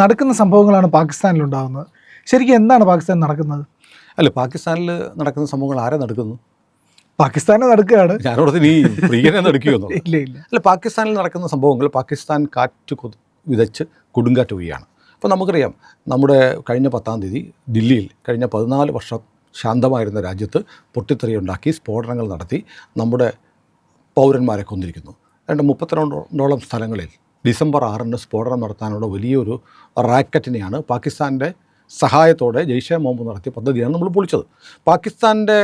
നടക്കുന്ന സംഭവങ്ങളാണ് പാകിസ്ഥാനിൽ ഉണ്ടാകുന്നത് ശരിക്കും എന്താണ് പാകിസ്ഥാൻ നടക്കുന്നത്? അല്ല പാകിസ്ഥാനിൽ നടക്കുന്ന സംഭവങ്ങൾ ആരെ നടക്കുന്നു? പാകിസ്ഥാനെ നടക്കുകയാണ്. ഞാനോടത്ത് നീ പ്രിയനെ നടക്കുകയെന്നോ ഇല്ല ഇല്ല. അല്ല പാകിസ്ഥാനിൽ നടക്കുന്ന സംഭവങ്ങൾ പാകിസ്ഥാൻ കാറ്റ് കൊ വിതച്ച് കൊടുങ്കാറ്റ് പോവുകയാണ് അപ്പോൾ നമുക്കറിയാം നമ്മുടെ കഴിഞ്ഞ പത്താം തീയതി ദില്ലിയിൽ കഴിഞ്ഞ പതിനാല് വർഷം ശാന്തമായിരുന്ന രാജ്യത്ത് പൊട്ടിത്തെറിയുണ്ടാക്കി സ്ഫോടനങ്ങൾ നടത്തി നമ്മുടെ പൗരന്മാരെ കൊന്നിരിക്കുന്നു. രണ്ട് മുപ്പത്തിരണ്ടോളം സ്ഥലങ്ങളിൽ ഡിസംബർ ആറിന് സ്ഫോടനം നടത്താനുള്ള വലിയൊരു റാക്കറ്റിനെയാണ് പാകിസ്ഥാന്റെ സഹായത്തോടെ ജെയ്ഷെ മുഹമ്മദ് നടത്തിയ പദ്ധതിയാണ് നമ്മൾ പൊളിച്ചത്. പാകിസ്ഥാന്റെ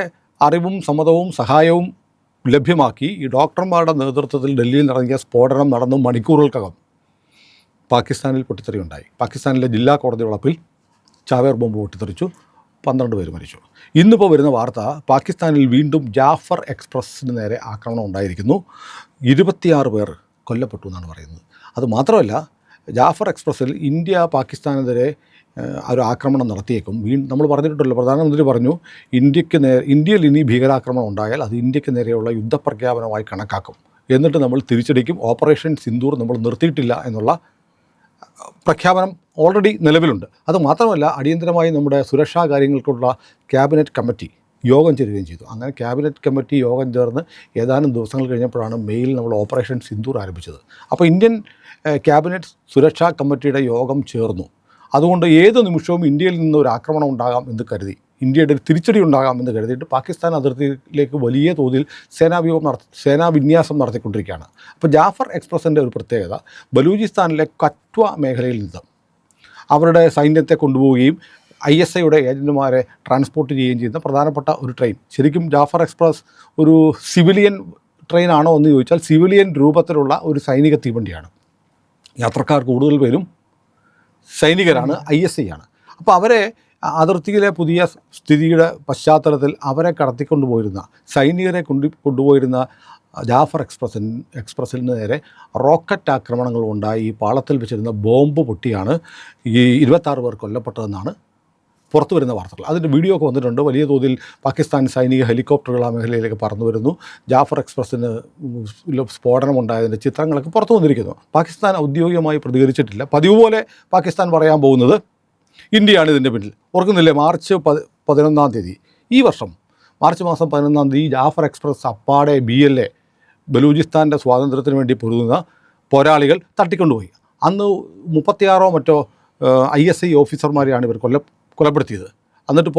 അറിവും സമ്മതവും സഹായവും ലഭ്യമാക്കി ഈ ഡോക്ടർമാരുടെ നേതൃത്വത്തിൽ ഡൽഹിയിൽ നടങ്ങിയ സ്ഫോടനം നടന്ന മണിക്കൂറുകൾക്കകം പാകിസ്ഥാനിൽ പൊട്ടിത്തെറിയുണ്ടായി പാകിസ്ഥാനിലെ ജില്ലാ കോടതി വളപ്പിൽ ചാവേർ ബോംബ് പൊട്ടിത്തെറിച്ചു. പന്ത്രണ്ട് പേര് മരിച്ചു. ഇന്നിപ്പോൾ വരുന്ന വാർത്ത പാകിസ്ഥാനിൽ വീണ്ടും ജാഫർ എക്സ്പ്രസ്സിന് നേരെ ആക്രമണം ഉണ്ടായിരിക്കുന്നു. ഇരുപത്തിയാറ് പേർ കൊല്ലപ്പെട്ടു എന്നാണ് പറയുന്നത്. അത് മാത്രമല്ല ജാഫർ എക്സ്പ്രസ്സിൽ ഇന്ത്യ പാകിസ്ഥാനെതിരെ ഒരു ആക്രമണം നടത്തിയേക്കും. വീ നമ്മൾ പറഞ്ഞിട്ടുണ്ടല്ലോ പ്രധാനമന്ത്രി പറഞ്ഞു ഇന്ത്യയ്ക്ക് നേ ഇന്ത്യയിൽ ഇനി ഭീകരാക്രമണം ഉണ്ടായാൽ അത് ഇന്ത്യയ്ക്ക് നേരെയുള്ള യുദ്ധപ്രഖ്യാപനമായി കണക്കാക്കും. എന്നിട്ട് നമ്മൾ തിരിച്ചടിക്കും. ഓപ്പറേഷൻ സിന്ദൂർ നമ്മൾ നിർത്തിയിട്ടില്ല എന്നുള്ള പ്രഖ്യാപനം ഓൾറെഡി നിലവിലുണ്ട്. അത് മാത്രമല്ല അടിയന്തരമായി നമ്മുടെ സുരക്ഷാ കാര്യങ്ങൾക്കുള്ള ക്യാബിനറ്റ് കമ്മിറ്റി യോഗം ചേരുകയും ചെയ്തു. അങ്ങനെ ക്യാബിനറ്റ് കമ്മിറ്റി യോഗം ചേർന്ന് ഏതാനും ദിവസങ്ങൾ കഴിഞ്ഞപ്പോഴാണ് മെയിൽ നമ്മൾ ഓപ്പറേഷൻ സിന്ദൂർ ആരംഭിച്ചത്. അപ്പോൾ ഇന്ത്യൻ ക്യാബിനറ്റ് സുരക്ഷാ കമ്മിറ്റിയുടെ യോഗം ചേർന്നു. അതുകൊണ്ട് ഏത് നിമിഷവും ഇന്ത്യയിൽ നിന്ന് ഒരു ആക്രമണം ഉണ്ടാകാം എന്ന് കരുതി. ഇന്ത്യയുടെ ഒരു തിരിച്ചടി ഉണ്ടാകാം എന്ന് കരുതിയിട്ട് പാകിസ്ഥാൻ അതിർത്തിയിലേക്ക് വലിയ തോതിൽ സേനാവ്യൂഹം നടത്തി സേനാ വിന്യാസം നടത്തിക്കൊണ്ടിരിക്കുകയാണ്. അപ്പോൾ ജാഫർ എക്സ്പ്രസിന്റെ ഒരു പ്രത്യേകത ബലൂചിസ്ഥാനിലെ കറ്റ്വ മേഖലയിൽ നിന്ന് അവരുടെ സൈന്യത്തെ കൊണ്ടുപോവുകയും ഐ എസ് ഐയുടെ ഏജന്റുമാരെ ട്രാൻസ്പോർട്ട് ചെയ്യുകയും ചെയ്യുന്ന പ്രധാനപ്പെട്ട ഒരു ട്രെയിൻ. ശരിക്കും ജാഫർ എക്സ്പ്രസ് ഒരു സിവിലിയൻ ട്രെയിൻ ആണോ എന്ന് ചോദിച്ചാൽ സിവിലിയൻ രൂപത്തിലുള്ള ഒരു സൈനിക തീവണ്ടിയാണ്. യാത്രക്കാർ കൂടുതൽ പേരും സൈനികരാണ് ഐ എസ് ഐ ആണ്. അപ്പോൾ അവരെ അതിർത്തിയിലെ പുതിയ സ്ഥിതിയുടെ പശ്ചാത്തലത്തിൽ അവരെ കടത്തിക്കൊണ്ടുപോയിരുന്ന സൈനികരെ കൊണ്ട് കൊണ്ടുപോയിരുന്ന ജാഫർ എക്സ്പ്രസിൻ എക്സ്പ്രസിന് നേരെ റോക്കറ്റ് ആക്രമണങ്ങൾ ഉണ്ടായി. പാളത്തിൽ വെച്ചിരുന്ന ബോംബ് പൊട്ടിയാണ് ഈ ഇരുപത്താറ് പേർ കൊല്ലപ്പെട്ടതെന്നാണ് പുറത്തു വരുന്ന വാർത്തകൾ. അതിന്റെ വീഡിയോ ഒക്കെ വന്നിട്ടുണ്ട്. വലിയ തോതിൽ പാകിസ്ഥാൻ സൈനിക ഹെലികോപ്റ്ററുകൾ ആ മേഖലയിലേക്ക് പറന്നു വരുന്നു. ജാഫർ എക്സ്പ്രസ്സിന് സ്ഫോടനം ഉണ്ടായതിന്റെ ചിത്രങ്ങളൊക്കെ പുറത്തു വന്നിരിക്കുന്നു. പാകിസ്ഥാൻ ഔദ്യോഗികമായി പ്രതികരിച്ചിട്ടില്ല. പതിവ് പോലെ പാകിസ്ഥാൻ പറയാൻ പോകുന്നത് ഇന്ത്യയാണ് ഇതിന്റെ പിന്നിൽ. ഓർക്കുന്നില്ലേ? മാർച്ച് പതി പതിനൊന്നാം തീയതി. ഈ വർഷം മാർച്ച് മാസം പതിനൊന്നാം തീയതി ജാഫർ എക്സ്പ്രസ് അപ്പാടെ ബി എൽ എ ബലൂചിസ്ഥാന്റെ സ്വാതന്ത്ര്യത്തിന് വേണ്ടി പൊരുതുന്ന പോരാളികൾ തട്ടിക്കൊണ്ടുപോയി. അന്ന് മുപ്പത്തിയാറോ മറ്റോ ഐ എസ് ഐ ഓഫീസർമാരെയാണ് ഇവർ കൊല്ല കൊലപ്പെടുത്തിയത്. എന്നിട്ട്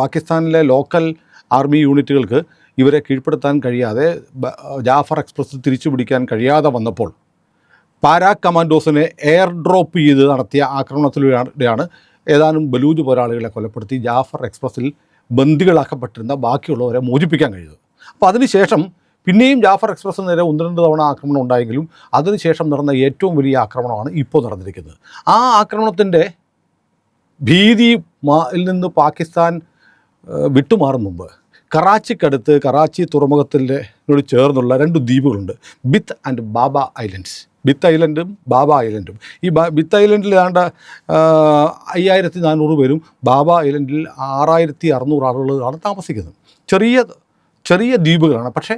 പാകിസ്ഥാനിലെ ലോക്കൽ ആർമി യൂണിറ്റുകൾക്ക് ഇവരെ കീഴ്പ്പെടുത്താൻ കഴിയാതെ ജാഫർ എക്സ്പ്രസ് തിരിച്ചു പിടിക്കാൻ കഴിയാതെ വന്നപ്പോൾ പാരാ കമാൻഡോസിനെ എയർ ഡ്രോപ്പ് ചെയ്ത് നടത്തിയ ആക്രമണത്തിലൂടെയാണ് ഏതാനും ബലൂജ് പോരാളികളെ കൊലപ്പെടുത്തി ജാഫർ എക്സ്പ്രസ്സിൽ ബന്ദികളാക്കപ്പെട്ടിരുന്ന ബാക്കിയുള്ളവരെ മോചിപ്പിക്കാൻ കഴിയുന്നത് അപ്പോൾ അതിനുശേഷം പിന്നെയും ജാഫർ എക്സ്പ്രസ് നേരെ ഒന്ന് രണ്ട് തവണ ആക്രമണം ഉണ്ടായെങ്കിലും അതിനുശേഷം നടന്ന ഏറ്റവും വലിയ ആക്രമണമാണ് ഇപ്പോൾ നടന്നിരിക്കുന്നത്. ആ ആക്രമണത്തിന്റെ ഭീതി നിന്ന് പാകിസ്ഥാൻ വിട്ടുമാറും മുമ്പ്. കറാച്ചിക്കടുത്ത് കറാച്ചി തുറമുഖത്തിനോട് ചേർന്നുള്ള രണ്ട് ദ്വീപുകളുണ്ട്. ബിത്ത് ആൻഡ് ബാബ ഐലൻഡ്സ്. ബിത്ത് ഐലൻഡും ബാബ ഐലൻഡും. ഈ ബിത്ത് ഐലൻഡിൽ ഏതാണ്ട് അയ്യായിരത്തി നാനൂറ് പേരും ബാബ ഐലൻഡിൽ ആറായിരത്തി അറുന്നൂറ് ആളുകളാണ് താമസിക്കുന്നത്. ചെറിയ ചെറിയ ദ്വീപുകളാണ്. പക്ഷേ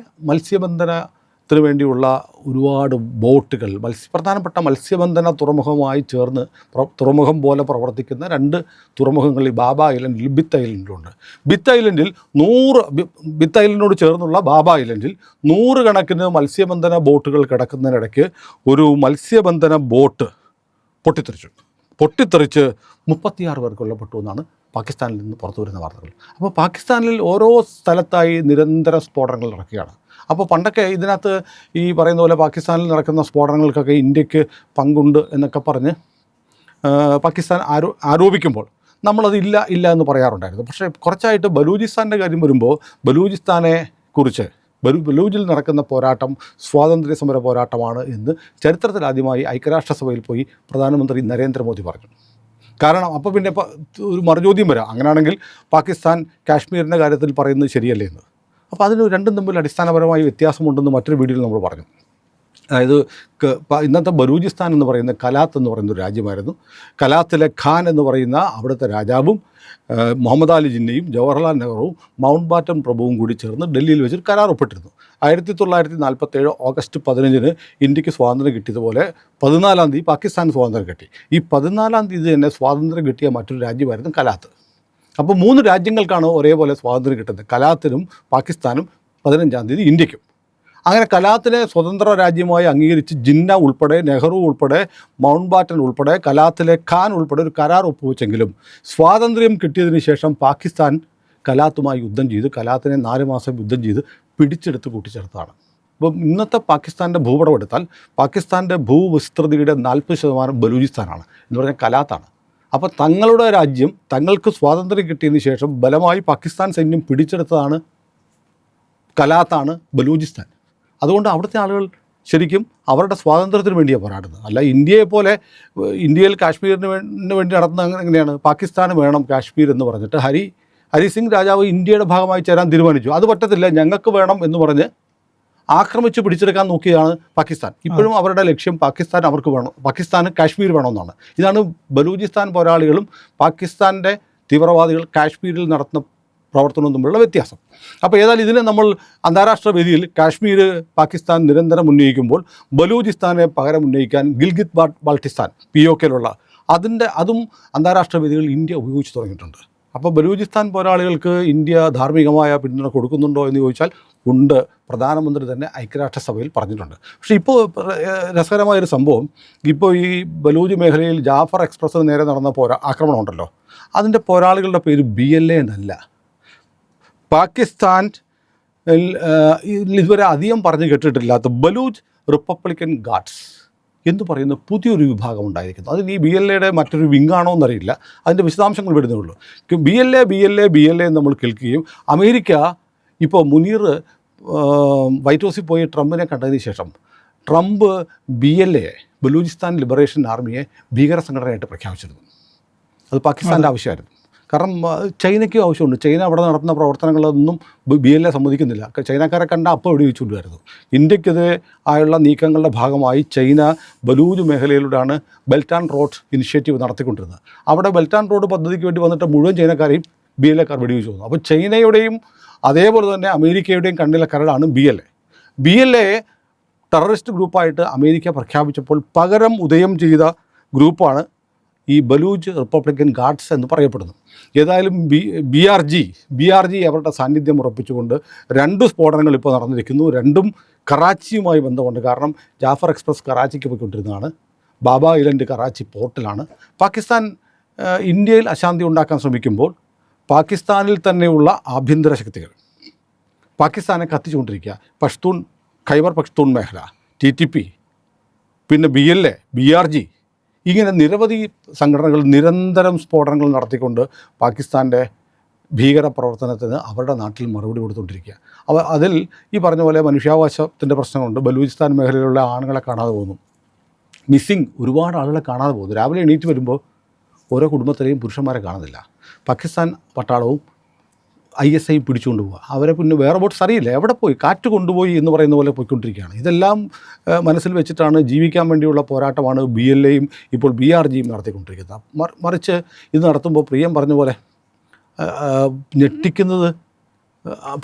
മത്സ്യബന്ധനത്തിന് വേണ്ടിയുള്ള ഒരുപാട് ബോട്ടുകൾ മത്സ്യ പ്രധാനപ്പെട്ട മത്സ്യബന്ധന തുറമുഖമായി ചേർന്ന് തുറമുഖം പോലെ പ്രവർത്തിക്കുന്ന രണ്ട് തുറമുഖങ്ങൾ ഈ ബാബ ഐലൻഡിൽ ബിത്ത് ഐലൻഡിലുണ്ട് ബിത്ത് ഐലൻഡിൽ നൂറ് ബിത്ത് ഐലൻഡിനോട് ചേർന്നുള്ള ബാബ ഐലൻഡിൽ നൂറുകണക്കിന് മത്സ്യബന്ധന ബോട്ടുകൾ കിടക്കുന്നതിനിടയ്ക്ക് ഒരു മത്സ്യബന്ധന ബോട്ട് പൊട്ടിത്തെറിച്ചു. പൊട്ടിത്തെറിച്ച് മുപ്പത്തിയാറ് പേർ കൊല്ലപ്പെട്ടു എന്നാണ് പാകിസ്ഥാനിൽ നിന്ന് പുറത്തു വരുന്ന വാർത്തകൾ. അപ്പോൾ പാകിസ്ഥാനിൽ ഓരോ സ്ഥലത്തായി നിരന്തര സ്ഫോടനങ്ങൾ നടക്കുകയാണ്. അപ്പോൾ പണ്ടൊക്കെ ഇതിനകത്ത് ഈ പറയുന്ന പോലെ പാകിസ്ഥാനിൽ നടക്കുന്ന സ്ഫോടനങ്ങൾക്കൊക്കെ ഇന്ത്യയ്ക്ക് പങ്കുണ്ട് എന്നൊക്കെ പറഞ്ഞ് പാകിസ്ഥാൻ ആരോ ആരോപിക്കുമ്പോൾ നമ്മളത് ഇല്ല ഇല്ല എന്ന് പറയാറുണ്ടായിരുന്നു. പക്ഷേ കുറച്ചായിട്ട് ബലൂചിസ്ഥാന്റെ കാര്യം വരുമ്പോൾ ബലൂചിസ്ഥാനെ കുറിച്ച് ബലു ബലൂജിൽ നടക്കുന്ന പോരാട്ടം സ്വാതന്ത്ര്യ സമര പോരാട്ടമാണ് എന്ന് ചരിത്രത്തിൽ ആദ്യമായി ഐക്യരാഷ്ട്രസഭയിൽ പോയി പ്രധാനമന്ത്രി നരേന്ദ്രമോദി പറഞ്ഞു. കാരണം അപ്പോൾ പിന്നെ ഒരു മറുചോദ്യം വരാം. അങ്ങനെയാണെങ്കിൽ പാകിസ്ഥാൻ കാശ്മീരിന്റെ കാര്യത്തിൽ പറയുന്നത് ശരിയല്ലേ എന്ന്. അപ്പോൾ അതിന് രണ്ടും തമ്മിൽ അടിസ്ഥാനപരമായി വ്യത്യാസമുണ്ടെന്ന് മറ്റൊരു വീഡിയോയിൽ നമ്മൾ പറഞ്ഞു. അതായത് ഇന്നത്തെ ബലൂചിസ്ഥാൻ എന്ന് പറയുന്ന കലാത്ത് എന്ന് പറയുന്ന ഒരു രാജ്യമായിരുന്നു. കലാത്തിലെ ഖാൻ എന്ന് പറയുന്ന അവിടുത്തെ രാജാവും മുഹമ്മദ് അലി ജിന്നയും ജവഹർലാൽ നെഹ്റുവും മൗണ്ട് ബാറ്റൻ പ്രഭുവും കൂടി ചേർന്ന് ഡൽഹിയിൽ വെച്ചൊരു കരാർ ഒപ്പിട്ടിരുന്നു. ആയിരത്തി തൊള്ളായിരത്തി നാൽപ്പത്തേഴ് ഓഗസ്റ്റ് പതിനഞ്ചിന് ഇന്ത്യയ്ക്ക് സ്വാതന്ത്ര്യം കിട്ടിയതുപോലെ പതിനാലാം തീയതി പാകിസ്ഥാൻ സ്വാതന്ത്ര്യം കിട്ടി. ഈ പതിനാലാം തീയതി തന്നെ സ്വാതന്ത്ര്യം കിട്ടിയ മറ്റൊരു രാജ്യമായിരുന്നു കലാത്ത്. അപ്പോൾ മൂന്ന് രാജ്യങ്ങൾക്കാണ് ഒരേപോലെ സ്വാതന്ത്ര്യം കിട്ടുന്നത്. കലാത്തിനും പാകിസ്ഥാനും പതിനഞ്ചാം തീയതി ഇന്ത്യക്കും. അങ്ങനെ കലാത്തിനെ സ്വതന്ത്ര രാജ്യമായി അംഗീകരിച്ച് ജിന്ന ഉൾപ്പെടെ നെഹ്റു ഉൾപ്പെടെ മൗണ്ട് ബാറ്റൻ ഉൾപ്പെടെ കലാത്തിലെ ഖാൻ ഉൾപ്പെടെ ഒരു കരാർ ഒപ്പുവെച്ചെങ്കിലും സ്വാതന്ത്ര്യം കിട്ടിയതിന് ശേഷം പാകിസ്ഥാൻ കലാത്തുമായി യുദ്ധം ചെയ്ത് കലാത്തിനെ നാല് മാസം യുദ്ധം ചെയ്ത് പിടിച്ചെടുത്ത് കൂട്ടിച്ചേർത്താണ് അപ്പം ഇന്നത്തെ പാകിസ്ഥാന്റെ ഭൂപടം എടുത്താൽ പാകിസ്ഥാന്റെ ഭൂവിസ്തൃതിയുടെ നാൽപ്പത് ശതമാനം ബലൂചിസ്ഥാനാണ്. എന്ന് പറഞ്ഞാൽ കലാത്താണ്. അപ്പോൾ തങ്ങളുടെ രാജ്യം തങ്ങൾക്ക് സ്വാതന്ത്ര്യം കിട്ടിയതിന് ശേഷം ബലമായി പാകിസ്ഥാൻ സൈന്യം പിടിച്ചെടുത്തതാണ് കലാത്താണ് ബലൂചിസ്ഥാൻ. അതുകൊണ്ട് അവിടുത്തെ ആളുകൾ ശരിക്കും അവരുടെ സ്വാതന്ത്ര്യത്തിന് വേണ്ടിയാണ് പോരാടുന്നത്. അല്ല ഇന്ത്യയെ പോലെ ഇന്ത്യയിൽ കാശ്മീരിന് വേണ്ടി നടത്തുന്ന എങ്ങനെയാണ്? പാകിസ്ഥാന് വേണം കാശ്മീർ എന്ന് പറഞ്ഞിട്ട് ഹരി ഹരി സിംഗ് രാജാവ് ഇന്ത്യയുടെ ഭാഗമായി ചേരാൻ തീരുമാനിച്ചു. അത് പറ്റത്തില്ല ഞങ്ങൾക്ക് വേണം എന്ന് പറഞ്ഞ് ആക്രമിച്ച് പിടിച്ചെടുക്കാൻ നോക്കിയതാണ് പാകിസ്ഥാൻ. ഇപ്പോഴും അവരുടെ ലക്ഷ്യം പാകിസ്ഥാൻ അവർക്ക് വേണം പാകിസ്ഥാന് കാശ്മീർ വേണമെന്നാണ്. ഇതാണ് ബലൂചിസ്ഥാൻ പോരാളികളും പാകിസ്ഥാന്റെ തീവ്രവാദികൾ കാശ്മീരിൽ നടത്തുന്ന പ്രവർത്തനവും തമ്മിലുള്ള വ്യത്യാസം. അപ്പോൾ ഏതായാലും ഇതിനെ നമ്മൾ അന്താരാഷ്ട്ര വേദിയിൽ കാശ്മീർ പാകിസ്ഥാൻ നിരന്തരം ഉന്നയിക്കുമ്പോൾ ബലൂചിസ്ഥാനെ പകരം ഉന്നയിക്കാൻ ഗിൽഗിത് ബാൾട്ടിസ്ഥാൻ പി ഒ കെയിലുള്ള അതിന്റെ അതും അന്താരാഷ്ട്ര വേദികളിൽ ഇന്ത്യ ഉപയോഗിച്ച് തുടങ്ങിയിട്ടുണ്ട്. അപ്പോൾ ബലൂചിസ്ഥാൻ പോരാളികൾക്ക് ഇന്ത്യ ധാർമ്മികമായ പിന്തുണ കൊടുക്കുന്നുണ്ടോ എന്ന് ചോദിച്ചാൽ ഉണ്ട്. പ്രധാനമന്ത്രി തന്നെ ഐക്യരാഷ്ട്രസഭയിൽ പറഞ്ഞിട്ടുണ്ട്. പക്ഷേ ഇപ്പോൾ രസകരമായൊരു സംഭവം. ഇപ്പോൾ ഈ ബലൂജ് മേഖലയിൽ ജാഫർ എക്സ്പ്രസ് നേരെ നടന്ന പോരാ ആക്രമണം ഉണ്ടല്ലോ. അതിന്റെ പോരാളികളുടെ പേര് ബി എൽ എ എന്നല്ല. പാകിസ്ഥാൻ ഇതുവരെ അധികം പറഞ്ഞു കേട്ടിട്ടില്ലാത്ത ബലൂജ് റിപ്പബ്ലിക്കൻ ഗാർഡ്സ്. എന്ന് പറയുന്ന? പുതിയൊരു വിഭാഗം ഉണ്ടായിരിക്കുന്നു. അതിന് ഈ ബി എൽ എയുടെ മറ്റൊരു വിങ്ങാണോ എന്നറിയില്ല. അതിന്റെ വിശദാംശങ്ങൾ വരുന്നേ ഉള്ളൂ. B L A B L A B L A നമ്മൾ കേൾക്കുകയും അമേരിക്ക ഇപ്പോൾ മുനീർ വൈറ്റ് ഹൗസിൽ പോയി ട്രംപിനെ കണ്ടതിന് ശേഷം Trump B L A Balochistan Liberation ആർമിയെ ഭീകര സംഘടനയായിട്ട് പ്രഖ്യാപിച്ചിരുന്നു. അത് പാകിസ്ഥാന്റെ ആവശ്യമായിരുന്നു. കാരണം ചൈനയ്ക്ക് ആവശ്യമുണ്ട്. ചൈന അവിടെ നടത്തുന്ന പ്രവർത്തനങ്ങളൊന്നും ബി എൽ എ സമ്മതിക്കുന്നില്ല. ചൈനക്കാരെ കണ്ട അപ്പോൾ വെടിവെച്ചുകൊണ്ടുവരുന്നു ഇന്ത്യക്കെതിരെ ആയുള്ള നീക്കങ്ങളുടെ ഭാഗമായി ചൈന ബലൂജ് മേഖലയിലൂടെയാണ് ബെൽറ്റ് ആൻഡ് റോഡ് ഇനിഷ്യേറ്റീവ് നടത്തിക്കൊണ്ടിരുന്നത്. അവിടെ ബെൽറ്റ് ആൻഡ് റോഡ് പദ്ധതിക്ക് വേണ്ടി വന്നിട്ട് മുഴുവൻ ചൈനക്കാരെയും ബി എൽ എക്കാർ വെടിവെച്ചു വന്നു. അപ്പോൾ ചൈനയുടെയും അതേപോലെ തന്നെ അമേരിക്കയുടെയും കണ്ണിലെ കരടാണ് B L A. B L A terrorist ഗ്രൂപ്പായിട്ട് അമേരിക്ക പ്രഖ്യാപിച്ചപ്പോൾ പകരം ഉദയം ചെയ്ത ഗ്രൂപ്പാണ് ഈ ബലൂജ് റിപ്പബ്ലിക്കൻ ഗാർഡ്സ് എന്ന് പറയപ്പെടുന്നു. ഏതായാലും B B R G B R G അവരുടെ സാന്നിധ്യം ഉറപ്പിച്ചുകൊണ്ട് രണ്ട് സ്ഫോടനങ്ങൾ ഇപ്പോൾ നടന്നിരിക്കുന്നു. രണ്ടും കറാച്ചിയുമായി ബന്ധമുണ്ട്. കാരണം ജാഫർ എക്സ്പ്രസ് കറാച്ചിക്ക് പോയിക്കൊണ്ടിരുന്നതാണ്. ബാബ ഐലൻഡ് കറാച്ചി പോർട്ടിലാണ്. പാകിസ്ഥാൻ ഇന്ത്യയിൽ അശാന്തി ഉണ്ടാക്കാൻ ശ്രമിക്കുമ്പോൾ പാകിസ്ഥാനിൽ തന്നെയുള്ള ആഭ്യന്തര ശക്തികൾ. പാകിസ്ഥാനെ കത്തിച്ചുകൊണ്ടിരിക്കുക. പഷ്തൂൺ ഖൈബർ പഷ്തൂൺ മേഖല ടി ടി പി പിന്നെ B L A B R G ഇങ്ങനെ നിരവധി സംഘടനകൾ നിരന്തരം സ്ഫോടനങ്ങൾ നടത്തിക്കൊണ്ട് പാകിസ്ഥാന്റെ ഭീകര പ്രവർത്തനത്തിന് അവരുടെ നാട്ടിൽ മറുപടി കൊടുത്തുകൊണ്ടിരിക്കുക. അവ അതിൽ ഈ പറഞ്ഞ പോലെ മനുഷ്യാവകാശത്തിന്റെ പ്രശ്നങ്ങളുണ്ട്. ബലൂചിസ്ഥാൻ മേഖലയിലുള്ള ആണുങ്ങളെ കാണാതെ പോകുന്നു. മിസ്സിങ് ഒരുപാട് ആളുകളെ കാണാതെ പോകുന്നു. രാവിലെ എണീറ്റ് വരുമ്പോൾ ഓരോ കുടുംബത്തിലെയും പുരുഷന്മാരെ കാണുന്നില്ല. പാകിസ്ഥാൻ പട്ടാളവും ഐ എസ് ഐ പിടിച്ചുകൊണ്ട് പോവുക. അവരെ പിന്നെ വേറെ ബോട്ട്സ് അറിയില്ല. എവിടെ പോയി? കാറ്റ് കൊണ്ടുപോയി എന്ന് പറയുന്ന പോലെ പോയിക്കൊണ്ടിരിക്കുകയാണ്. ഇതെല്ലാം മനസ്സിൽ വെച്ചിട്ടാണ് ജീവിക്കാൻ വേണ്ടിയുള്ള പോരാട്ടമാണ് ബി എൽ എയും ഇപ്പോൾ ബി ആർ ജിയും നടത്തിക്കൊണ്ടിരിക്കുന്നത്. മറിച്ച് ഇത് നടത്തുമ്പോൾ പ്രിയം പറഞ്ഞ പോലെ ഞെട്ടിക്കുന്നത്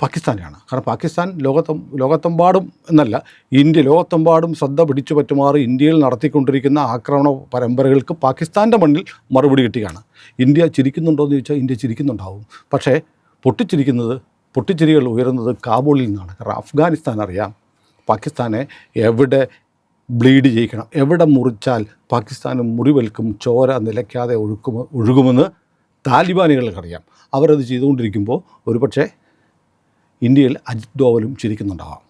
പാകിസ്ഥാനാണ് കാരണം പാകിസ്ഥാൻ ലോകത്തും ലോകത്തെമ്പാടും എന്നല്ല ഇന്ത്യ ലോകത്തെമ്പാടും ശ്രദ്ധ പിടിച്ചു പറ്റുമാറ് ഇന്ത്യയിൽ നടത്തിക്കൊണ്ടിരിക്കുന്ന ആക്രമണ പരമ്പരകൾക്ക് പാകിസ്ഥാന്റെ മണ്ണിൽ മറുപടി കിട്ടിയാണ് ഇന്ത്യ ചിരിക്കുന്നുണ്ടോ എന്ന് ചോദിച്ചാൽ ഇന്ത്യ ചിരിക്കുന്നുണ്ടാവും. പക്ഷേ പൊട്ടിച്ചിരിക്കുന്നത് പൊട്ടിച്ചിരികൾ ഉയരുന്നത് കാബൂളിൽ നിന്നാണ്. കാരണം അഫ്ഗാനിസ്ഥാൻ അറിയാം പാകിസ്ഥാനെ എവിടെ ബ്ലീഡ് ചെയ്യിക്കണം എവിടെ മുറിച്ചാൽ പാകിസ്ഥാന് മുറിവേൽക്കും ചോര നിലയ്ക്കാതെ ഒഴുക്കും ഒഴുകുമെന്ന് താലിബാനികൾക്കറിയാം അവരത് ചെയ്തുകൊണ്ടിരിക്കുമ്പോൾ ഒരുപക്ഷെ ഇന്ത്യയിൽ അജിത് ഡോവലും ചിരിക്കുന്നുണ്ടാവാം.